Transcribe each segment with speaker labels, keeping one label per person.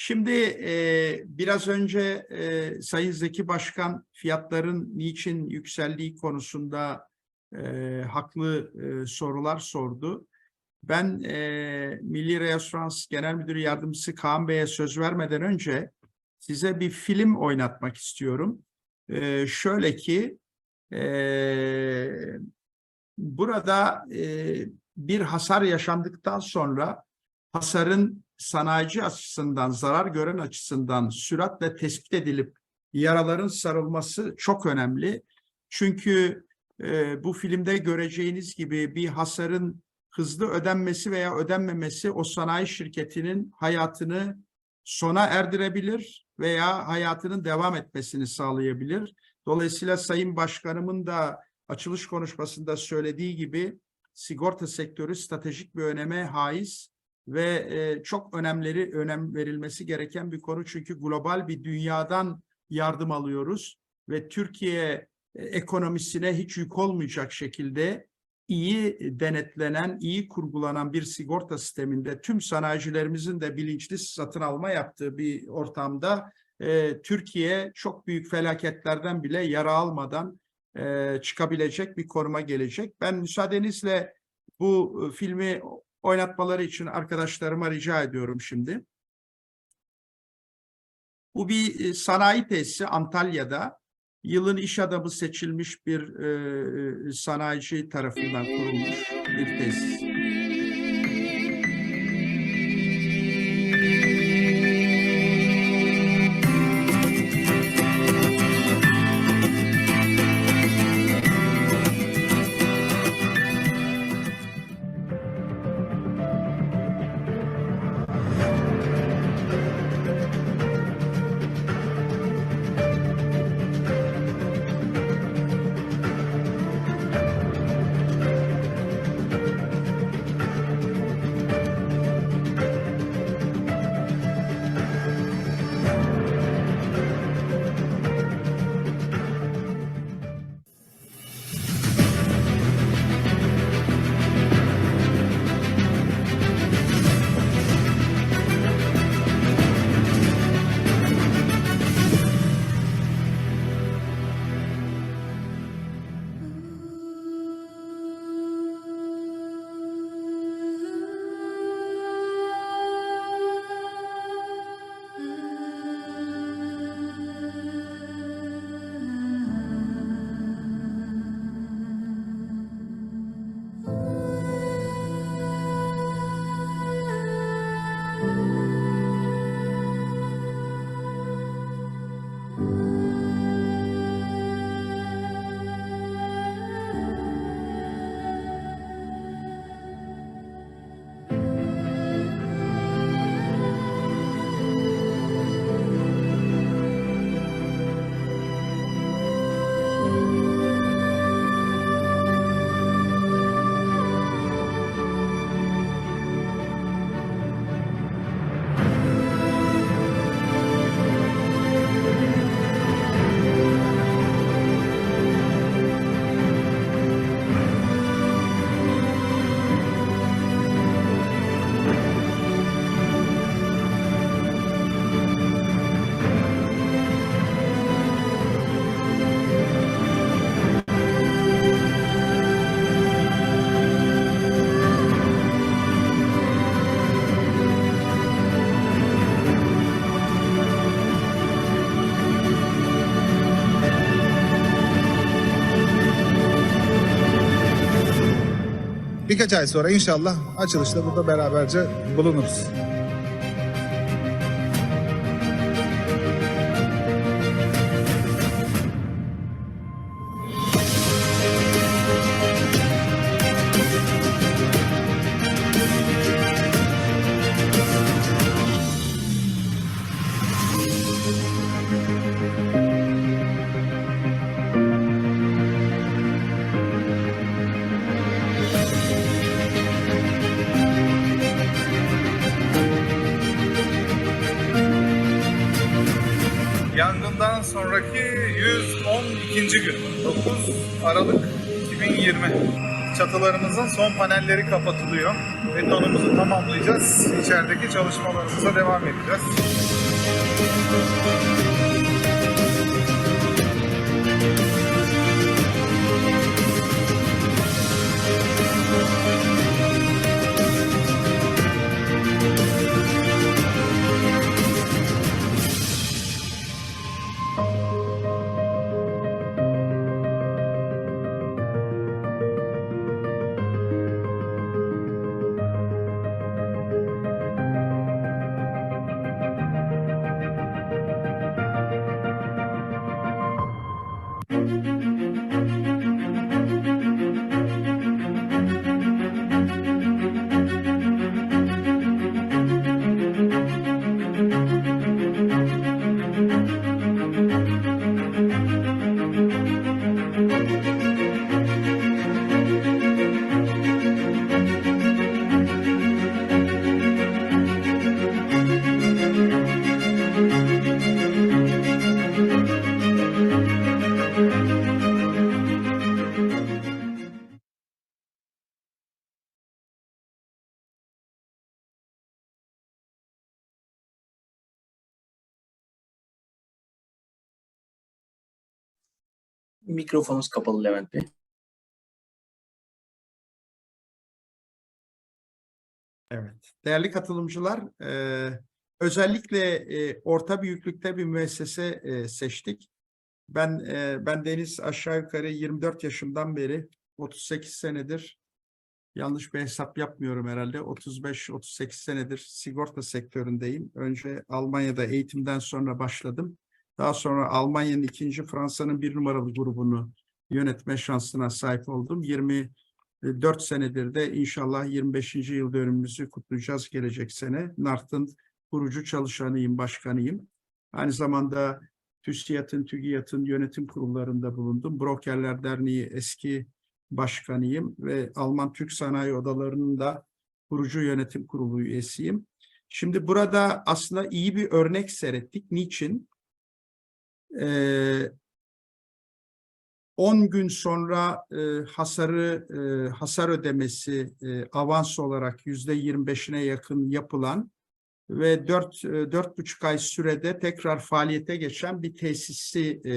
Speaker 1: Şimdi e, biraz önce e, Sayın Zeki Başkan fiyatların niçin yükseldiği konusunda e, haklı e, sorular sordu. Ben e, Milli Reasürans Genel Müdürü Yardımcısı Kaan Bey'e söz vermeden önce size bir film oynatmak istiyorum. E, şöyle ki e, burada e, bir hasar yaşandıktan sonra hasarın sanayici açısından, zarar gören açısından süratle tespit edilip yaraların sarılması çok önemli. Çünkü e, bu filmde göreceğiniz gibi bir hasarın hızlı ödenmesi veya ödenmemesi o sanayi şirketinin hayatını sona erdirebilir veya hayatının devam etmesini sağlayabilir. Dolayısıyla Sayın Başkanımın da açılış konuşmasında söylediği gibi sigorta sektörü stratejik bir öneme haiz ve e, çok önemleri önem verilmesi gereken bir konu çünkü global bir dünyadan yardım alıyoruz ve Türkiye e, ekonomisine hiç yük olmayacak şekilde iyi denetlenen, iyi kurgulanan bir sigorta sisteminde tüm sanayicilerimizin de bilinçli satın alma yaptığı bir ortamda e, Türkiye çok büyük felaketlerden bile yara almadan e, çıkabilecek bir konuma gelecek. Ben müsaadenizle bu e, filmi oynatmaları için arkadaşlarıma rica ediyorum şimdi. Bu bir e, sanayi tesisi Antalya'da. Yılın iş adamı seçilmiş bir e, sanayici tarafından kurulmuş bir tesis.
Speaker 2: Birkaç ay sonra inşallah açılışta burada beraberce bulunuruz.
Speaker 3: 112. gün 9 Aralık 2020
Speaker 2: çatılarımızın son panelleri kapatılıyor. Betonumuzu tamamlayacağız. İçerideki çalışmalarımıza devam edeceğiz.
Speaker 3: Mikrofonunuz kapalı Levent Bey.
Speaker 1: Evet. Değerli katılımcılar, e, özellikle e, orta büyüklükte bir müessese e, seçtik. Ben e, ben Deniz aşağı yukarı 24 yaşımdan beri 38 senedir yanlış bir hesap yapmıyorum herhalde 35-38 senedir sigorta sektöründeyim. Önce Almanya'da eğitimden sonra başladım. Daha sonra Almanya'nın ikinci Fransa'nın bir numaralı grubunu yönetme şansına sahip oldum. 24 senedir de inşallah 25. yıl dönümümüzü kutlayacağız gelecek sene. NART'ın kurucu çalışanıyım, başkanıyım. Aynı zamanda TÜSİAD'ın, TÜGİAD'ın yönetim kurullarında bulundum. Brokerler Derneği eski başkanıyım ve Alman Türk Sanayi Odaları'nın da kurucu yönetim kurulu üyesiyim. Şimdi burada aslında iyi bir örnek seyrettik. Niçin? Ee, 10 gün sonra e, hasarı e, hasar ödemesi e, avans olarak yüzde 25'ine yakın yapılan ve 4 dört buçuk ay sürede tekrar faaliyete geçen bir tesisi e,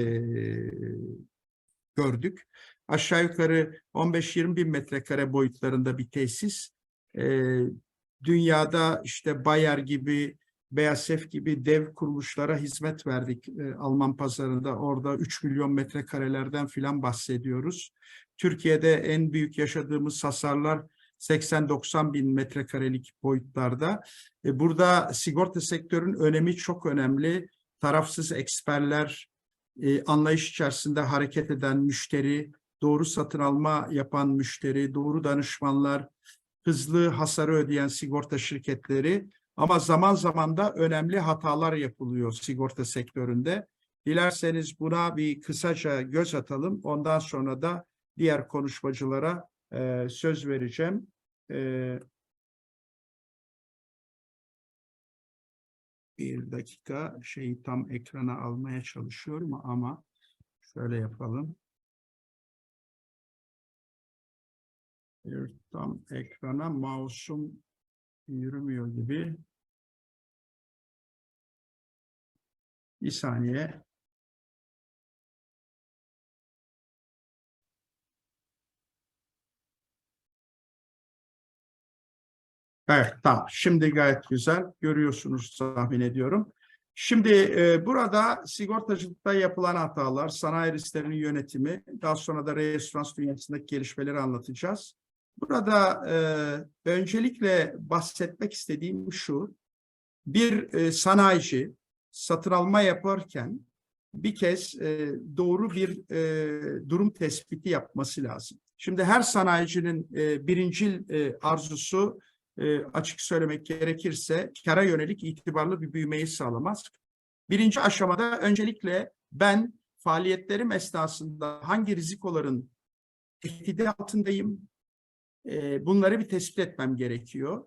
Speaker 1: gördük. Aşağı yukarı 15-20 bin metrekare boyutlarında bir tesis. E, dünyada işte Bayer gibi, BASF gibi dev kuruluşlara hizmet verdik e, Alman pazarında. Orada 3 milyon metrekarelerden filan bahsediyoruz. Türkiye'de en büyük yaşadığımız hasarlar 80-90 bin metrekarelik boyutlarda. E, burada sigorta sektörün önemi çok önemli. Tarafsız eksperler, e, anlayış içerisinde hareket eden müşteri, doğru satın alma yapan müşteri, doğru danışmanlar, hızlı hasarı ödeyen sigorta şirketleri ama zaman zaman da önemli hatalar yapılıyor sigorta sektöründe. Dilerseniz buna bir kısaca göz atalım. Ondan sonra da diğer konuşmacılara e, söz vereceğim. E, bir dakika şeyi tam ekrana almaya çalışıyorum ama şöyle yapalım. Bir tam ekrana mouse'um yürümüyor gibi. Bir saniye. Evet, tamam. Şimdi gayet güzel. Görüyorsunuz tahmin ediyorum. Şimdi e, burada sigortacılıkta yapılan hatalar, sanayi risklerinin yönetimi, daha sonra da restoran dünyasındaki gelişmeleri anlatacağız. Burada e, öncelikle bahsetmek istediğim şu, bir e, sanayici satın alma yaparken bir kez e, doğru bir e, durum tespiti yapması lazım. Şimdi her sanayicinin e, birincil e, arzusu e, açık söylemek gerekirse kara yönelik itibarlı bir büyümeyi sağlamaz. Birinci aşamada öncelikle ben faaliyetlerim esnasında hangi rizikoların tehdidi altındayım, bunları bir tespit etmem gerekiyor.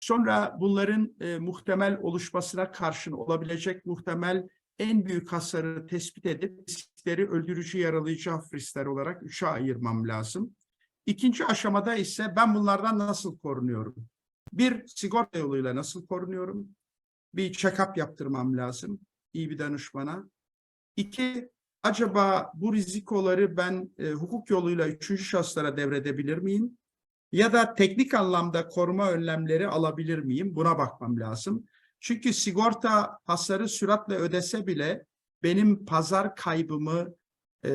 Speaker 1: Sonra bunların e, muhtemel oluşmasına karşın olabilecek muhtemel en büyük hasarı tespit edip riskleri öldürücü, yaralayıcı hafif olarak üçe ayırmam lazım. İkinci aşamada ise ben bunlardan nasıl korunuyorum? Bir, sigorta yoluyla nasıl korunuyorum? Bir check-up yaptırmam lazım iyi bir danışmana. İki, acaba bu rizikoları ben e, hukuk yoluyla üçüncü şahıslara devredebilir miyim? Ya da teknik anlamda koruma önlemleri alabilir miyim? Buna bakmam lazım. Çünkü sigorta hasarı süratle ödese bile benim pazar kaybımı e,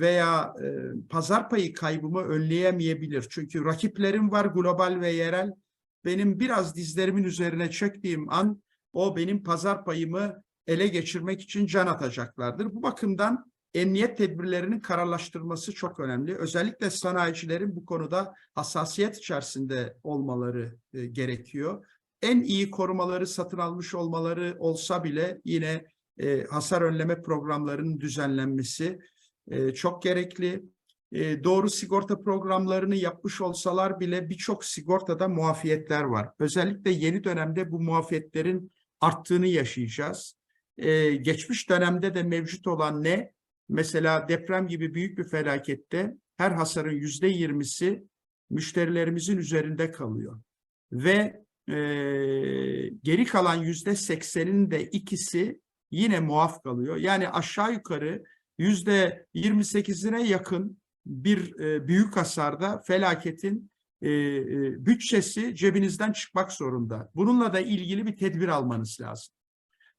Speaker 1: veya e, pazar payı kaybımı önleyemeyebilir. Çünkü rakiplerim var global ve yerel. Benim biraz dizlerimin üzerine çektiğim an o benim pazar payımı ele geçirmek için can atacaklardır. Bu bakımdan emniyet tedbirlerinin kararlaştırılması çok önemli. Özellikle sanayicilerin bu konuda hassasiyet içerisinde olmaları e, gerekiyor. En iyi korumaları satın almış olmaları olsa bile yine e, hasar önleme programlarının düzenlenmesi e, çok gerekli. E, doğru sigorta programlarını yapmış olsalar bile birçok sigortada muafiyetler var. Özellikle yeni dönemde bu muafiyetlerin arttığını yaşayacağız. E, geçmiş dönemde de mevcut olan ne? Mesela deprem gibi büyük bir felakette her hasarın yüzde yirmisi müşterilerimizin üzerinde kalıyor. Ve e, geri kalan yüzde seksenin de ikisi yine muaf kalıyor. Yani aşağı yukarı yüzde yirmi sekizine yakın bir e, büyük hasarda felaketin e, e, bütçesi cebinizden çıkmak zorunda. Bununla da ilgili bir tedbir almanız lazım.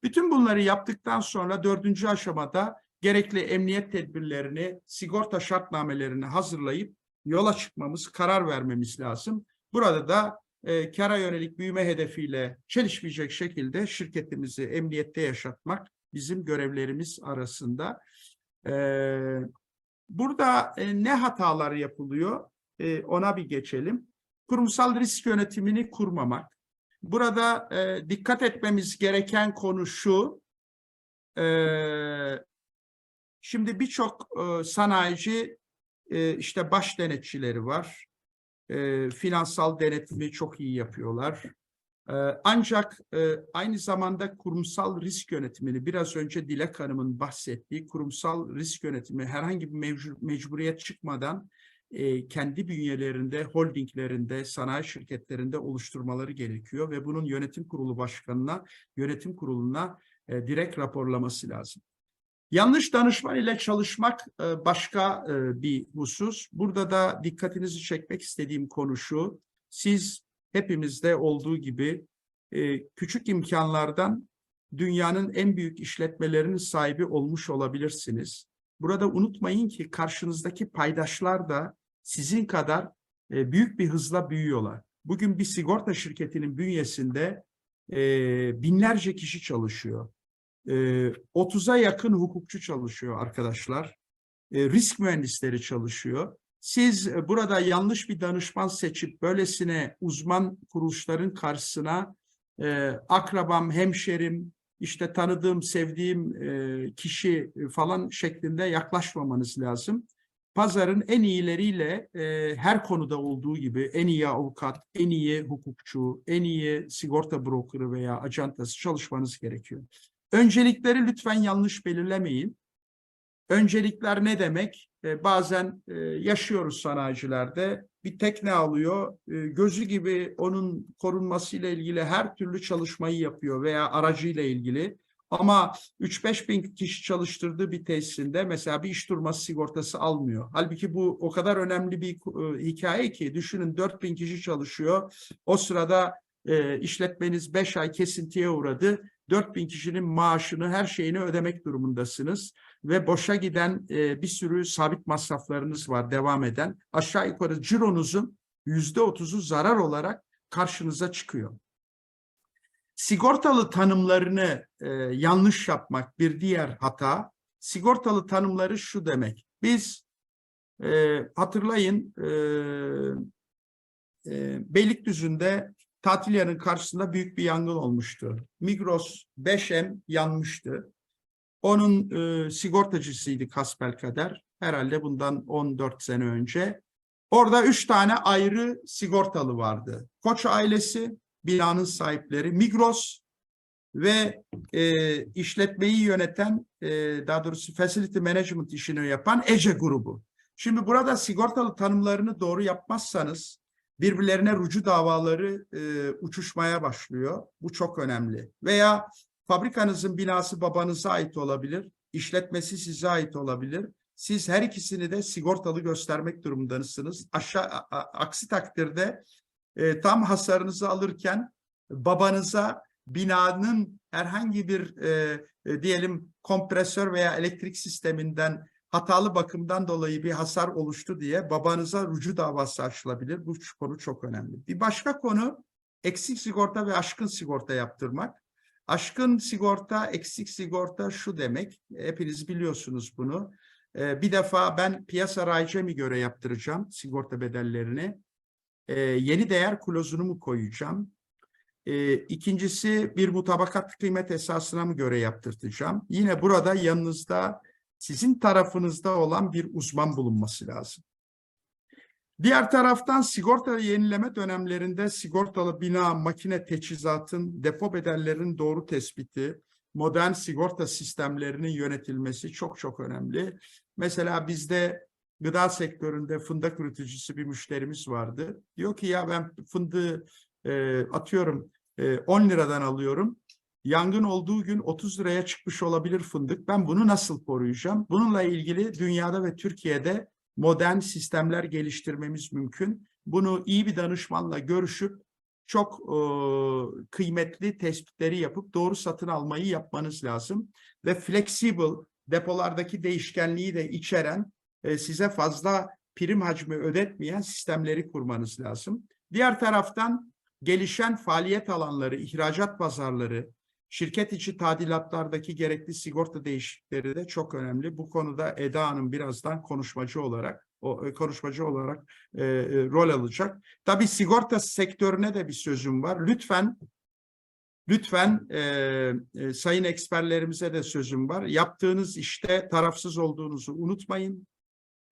Speaker 1: Bütün bunları yaptıktan sonra dördüncü aşamada gerekli emniyet tedbirlerini, sigorta şartnamelerini hazırlayıp yola çıkmamız, karar vermemiz lazım. Burada da e, kara yönelik büyüme hedefiyle çelişmeyecek şekilde şirketimizi emniyette yaşatmak bizim görevlerimiz arasında. E, burada e, ne hatalar yapılıyor? E, ona bir geçelim. Kurumsal risk yönetimini kurmamak. Burada e, dikkat etmemiz gereken konu şu. E, şimdi birçok e, sanayici e, işte baş denetçileri var. E, finansal denetimi çok iyi yapıyorlar. E, ancak e, aynı zamanda kurumsal risk yönetimini biraz önce Dilek Hanım'ın bahsettiği kurumsal risk yönetimi herhangi bir mevcu- mecburiyet çıkmadan e, kendi bünyelerinde, holdinglerinde, sanayi şirketlerinde oluşturmaları gerekiyor ve bunun yönetim kurulu başkanına, yönetim kuruluna e, direkt raporlaması lazım. Yanlış danışman ile çalışmak e, başka e, bir husus. Burada da dikkatinizi çekmek istediğim konu şu. Siz hepimizde olduğu gibi e, küçük imkanlardan dünyanın en büyük işletmelerinin sahibi olmuş olabilirsiniz. Burada unutmayın ki karşınızdaki paydaşlar da sizin kadar büyük bir hızla büyüyorlar. Bugün bir sigorta şirketinin bünyesinde binlerce kişi çalışıyor. E, 30'a yakın hukukçu çalışıyor arkadaşlar. Risk mühendisleri çalışıyor. Siz e, burada yanlış bir danışman seçip böylesine uzman kuruluşların karşısına e, akrabam, hemşerim, işte tanıdığım, sevdiğim e, kişi falan şeklinde yaklaşmamanız lazım. Pazarın en iyileriyle her konuda olduğu gibi en iyi avukat, en iyi hukukçu, en iyi sigorta brokeri veya acentası çalışmanız gerekiyor. Öncelikleri lütfen yanlış belirlemeyin. Öncelikler ne demek? E, bazen e, yaşıyoruz sanayicilerde. Bir tekne alıyor, e, gözü gibi onun korunmasıyla ilgili her türlü çalışmayı yapıyor veya aracıyla ilgili. Ama 3-5 bin kişi çalıştırdığı bir tesisinde mesela bir iş durması sigortası almıyor. Halbuki bu o kadar önemli bir e, hikaye ki düşünün 4 bin kişi çalışıyor. O sırada e, işletmeniz 5 ay kesintiye uğradı. 4 bin kişinin maaşını, her şeyini ödemek durumundasınız. Ve boşa giden e, bir sürü sabit masraflarınız var devam eden. Aşağı yukarı cironuzun yüzde otuzu zarar olarak karşınıza çıkıyor. Sigortalı tanımlarını e, yanlış yapmak bir diğer hata. Sigortalı tanımları şu demek. Biz e, hatırlayın e, e, Beylikdüzü'nde Tatilyan'ın karşısında büyük bir yangın olmuştu. Migros 5M yanmıştı. Onun e, sigortacısıydı Kasbelkader. Herhalde bundan 14 sene önce. Orada üç tane ayrı sigortalı vardı. Koç ailesi, binanın sahipleri, Migros ve e, işletmeyi yöneten, e, daha doğrusu facility management işini yapan Ece grubu. Şimdi burada sigortalı tanımlarını doğru yapmazsanız birbirlerine rucu davaları e, uçuşmaya başlıyor. Bu çok önemli. Veya fabrikanızın binası babanıza ait olabilir, işletmesi size ait olabilir. Siz her ikisini de sigortalı göstermek durumundasınız. Aşağı, a- aksi takdirde e, tam hasarınızı alırken babanıza binanın herhangi bir e, e, diyelim kompresör veya elektrik sisteminden hatalı bakımdan dolayı bir hasar oluştu diye babanıza rucu davası açılabilir. Bu konu çok önemli. Bir başka konu eksik sigorta ve aşkın sigorta yaptırmak. Aşkın sigorta, eksik sigorta şu demek. Hepiniz biliyorsunuz bunu. Ee, bir defa ben piyasa rayca mi göre yaptıracağım sigorta bedellerini? Ee, yeni değer klozunu mu koyacağım? Ee, ikincisi bir mutabakat kıymet esasına mı göre yaptırtacağım? Yine burada yanınızda sizin tarafınızda olan bir uzman bulunması lazım. Diğer taraftan sigorta yenileme dönemlerinde sigortalı bina, makine teçhizatın, depo bedellerinin doğru tespiti, modern sigorta sistemlerinin yönetilmesi çok çok önemli. Mesela bizde gıda sektöründe fındık üreticisi bir müşterimiz vardı. Diyor ki ya ben fındığı e, atıyorum e, 10 liradan alıyorum. Yangın olduğu gün 30 liraya çıkmış olabilir fındık. Ben bunu nasıl koruyacağım? Bununla ilgili dünyada ve Türkiye'de modern sistemler geliştirmemiz mümkün. Bunu iyi bir danışmanla görüşüp çok e, kıymetli tespitleri yapıp doğru satın almayı yapmanız lazım. Ve flexible depolardaki değişkenliği de içeren e, size fazla prim hacmi ödetmeyen sistemleri kurmanız lazım. Diğer taraftan gelişen faaliyet alanları, ihracat pazarları, şirket içi tadilatlardaki gerekli sigorta değişiklikleri de çok önemli. Bu konuda Eda Hanım birazdan konuşmacı olarak o e, konuşmacı olarak e, e, rol alacak. Tabii sigorta sektörüne de bir sözüm var. Lütfen lütfen e, e, sayın eksperlerimize de sözüm var. Yaptığınız işte tarafsız olduğunuzu unutmayın.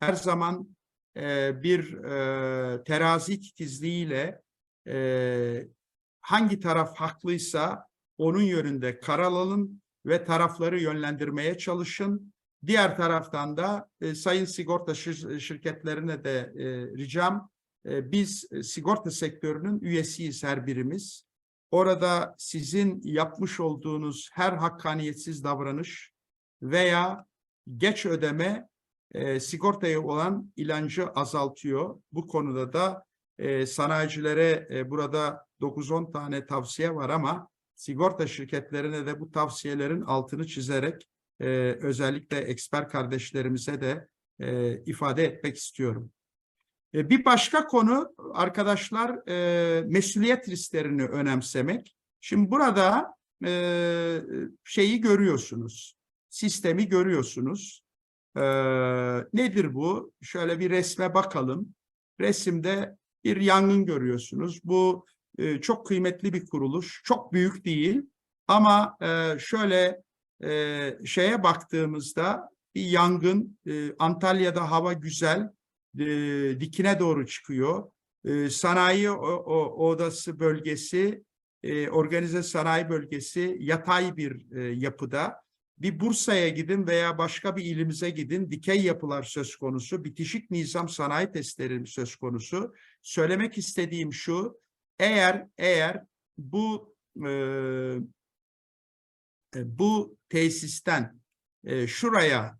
Speaker 1: Her zaman e, bir e, terazi titizliğiyle e, hangi taraf haklıysa onun yönünde karar alın ve tarafları yönlendirmeye çalışın. Diğer taraftan da e, sayın sigorta şir- şirketlerine de e, ricam e, biz e, sigorta sektörünün üyesiyiz her birimiz. Orada sizin yapmış olduğunuz her hakkaniyetsiz davranış veya geç ödeme e, sigortaya olan ilancı azaltıyor. Bu konuda da e, sanayicilere e, burada 9-10 tane tavsiye var ama sigorta şirketlerine de bu tavsiyelerin altını çizerek e, özellikle eksper kardeşlerimize de e, ifade etmek istiyorum. E, bir başka konu arkadaşlar e, mesuliyet risklerini önemsemek. Şimdi burada e, şeyi görüyorsunuz, sistemi görüyorsunuz. E, nedir bu? Şöyle bir resme bakalım. Resimde bir yangın görüyorsunuz. Bu e, çok kıymetli bir kuruluş. Çok büyük değil ama e, şöyle e, şeye baktığımızda bir yangın Antalya'da hava güzel dikine doğru çıkıyor. Sanayi o, odası bölgesi organize sanayi bölgesi yatay bir yapıda. Bir Bursa'ya gidin veya başka bir ilimize gidin dikey yapılar söz konusu. Bitişik nizam sanayi testleri söz konusu. Söylemek istediğim şu eğer eğer bu e, e, bu tesisten e, şuraya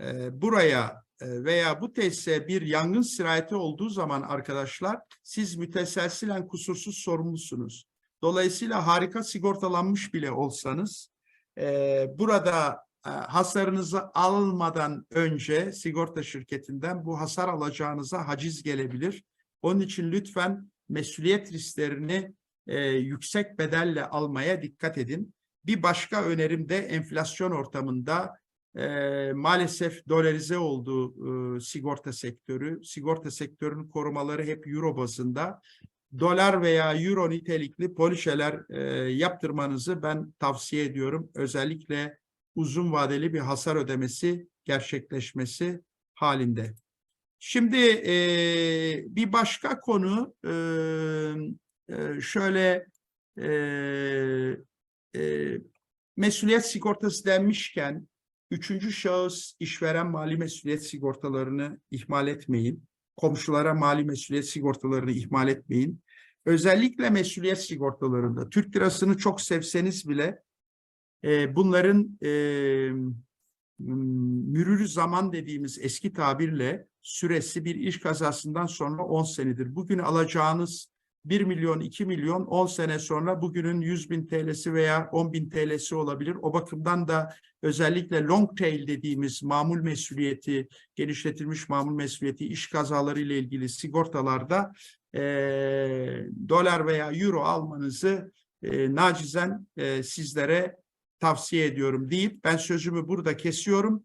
Speaker 1: e, buraya e, veya bu tesise bir yangın sirayeti olduğu zaman arkadaşlar siz müteselsilen kusursuz sorumlusunuz. Dolayısıyla harika sigortalanmış bile olsanız e, burada e, hasarınızı almadan önce sigorta şirketinden bu hasar alacağınıza haciz gelebilir. Onun için lütfen mesuliyet risklerini e, yüksek bedelle almaya dikkat edin. Bir başka önerim de enflasyon ortamında e, maalesef dolarize olduğu e, sigorta sektörü. Sigorta sektörünün korumaları hep euro bazında. Dolar veya euro nitelikli polişeler e, yaptırmanızı ben tavsiye ediyorum. Özellikle uzun vadeli bir hasar ödemesi gerçekleşmesi halinde. Şimdi e, bir başka konu e, e, şöyle e, e, mesuliyet sigortası denmişken Üçüncü şahıs işveren mali mesuliyet sigortalarını ihmal etmeyin. Komşulara mali mesuliyet sigortalarını ihmal etmeyin. Özellikle mesuliyet sigortalarında Türk lirasını çok sevseniz bile e, bunların e, mürürü zaman dediğimiz eski tabirle süresi bir iş kazasından sonra 10 senedir. Bugün alacağınız 1 milyon, 2 milyon 10 sene sonra bugünün 100 bin TL'si veya 10 bin TL'si olabilir. O bakımdan da özellikle long tail dediğimiz mamul mesuliyeti, genişletilmiş mamul mesuliyeti, iş kazaları ile ilgili sigortalarda eee, dolar veya euro almanızı eee, nacizen eee, sizlere tavsiye ediyorum deyip ben sözümü burada kesiyorum.